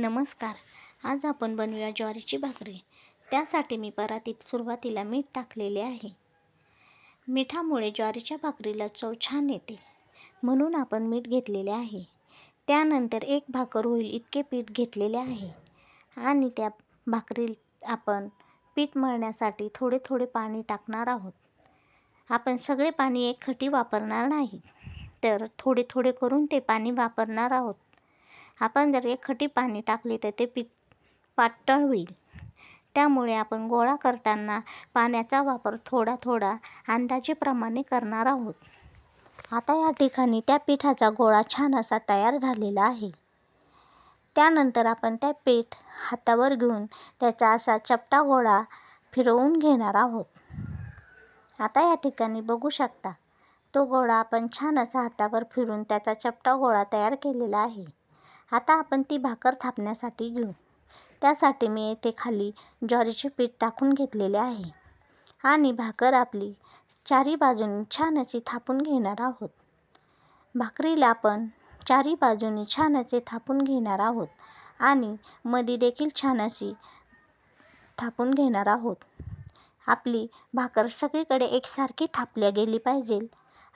नमस्कार. आज आपण बनवूया ज्वारीची भाकरी. त्यासाठी मी परातीत सुरुवातीला मीठ टाकलेले आहे. मिठामुळे ज्वारीच्या भाकरीला चव छान येते. म्हणून आपण मीठ घेतलेले आहे. त्यानंतर एक भाकर होईल इतके पीठ घेतलेले आहे. आणि त्या भाकरी आपण पीठ मळण्यासाठी थोडे थोडे पाणी टाकणार आहोत. आपण सगळे पाणी एक खटी वापरणार नाही. तर थोडे थोडे करून ते पाणी वापरणार आहोत. आपण जर एक खटी पाणी टाकले तर ते पीठ पातळ होईल. त्यामुळे आपण गोळा करताना पाण्याचा वापर थोडा थोडा अंदाजेप्रमाणे करणार आहोत. आता या ठिकाणी त्या पिठाचा गोळा छान असा तयार झालेला आहे. त्यानंतर आपण त्या पीठ हातावर घेऊन त्याचा असा चपटा गोळा फिरवून घेणार आहोत. आता या ठिकाणी बघू शकता तो गोळा आपण छान असा हातावर फिरून त्याचा चपटा गोळा तयार केलेला आहे. आता आपण ती भाकर थापण्यासाठी घेऊ. त्यासाठी मी येथे खाली ज्वारीचे पीठ टाकून घेतलेले आहे. आणि भाकर आपली चारी बाजूनी छान अशी थापून घेणार आहोत. भाकरीला आपण चारी बाजूनी छान असे थापून घेणार आहोत. आणि मध्ये देखील छान अशी थापून घेणार आहोत. आपली भाकर सगळीकडे एकसारखी थापल्या गेली पाहिजे.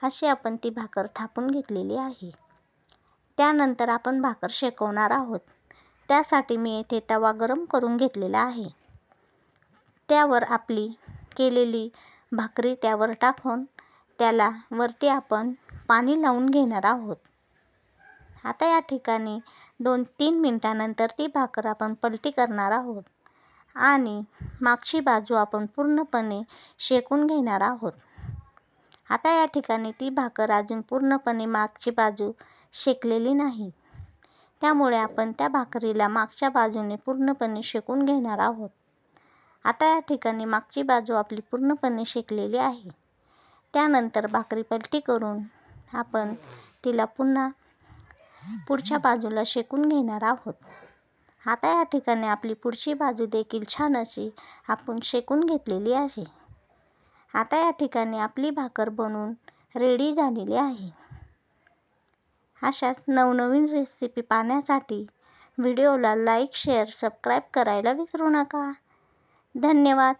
अशी आपण ती भाकर थापून घेतलेली आहे. त्यानंतर आपण भाकर शेकवणार आहोत. त्यासाठी मी येथे तवा गरम करून घेतलेला आहे. त्यावर आपली केलेली भाकरी त्यावर टाकून त्याला वरती आपण पाणी लावून घेणार आहोत. आता या ठिकाणी दोन तीन मिनटानंतर ती भाकर आपण पलटी करणार आहोत आणि मागची बाजू आपण पूर्णपणे शेकून घेणार आहोत. आता या ठिकाणी ती भाकर अजून पूर्णपणे मागची बाजू शेकलेली नाही. त्यामुळे आपण त्या भाकरीला मागच्या बाजूने पूर्णपणे शेकून घेणार आहोत. आता या ठिकाणी मागची बाजू आपली पूर्णपणे शेकलेली आहे. त्यानंतर भाकरी पलटी करून आपण तिला पुन्हा पुढच्या बाजूला शेकून घेणार आहोत. आता या ठिकाणी आपली पुढची बाजू देखील छान अशी आपण शेकून घेतलेली आहे. आता या ठिकाणी आपली भाकर बनवून रेडी झालेली आहे. अशाच नवनवीन रेसिपी पाहण्यासाठी व्हिडिओला लाईक शेअर सबस्क्राईब करायला विसरू नका. धन्यवाद.